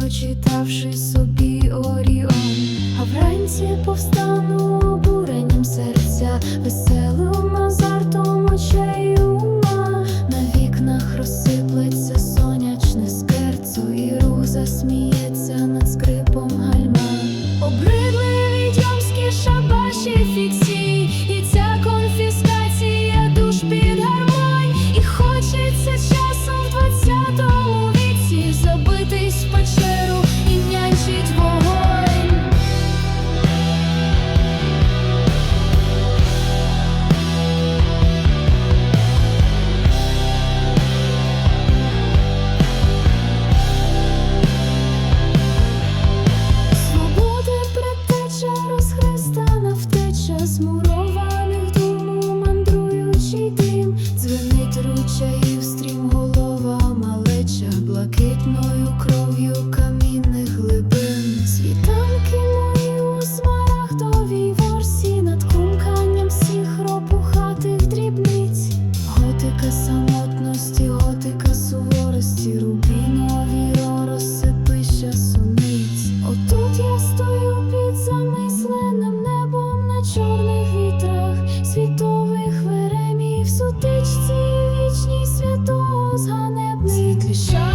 прочитавши собі оріон, а вранці повстану. Гірка самотності, готика суворості, рубінові розсипи сумниць. Отут я стою під замисленим небом на чорних вітрах, світових веремів, сутичці, вічній святого зганебних.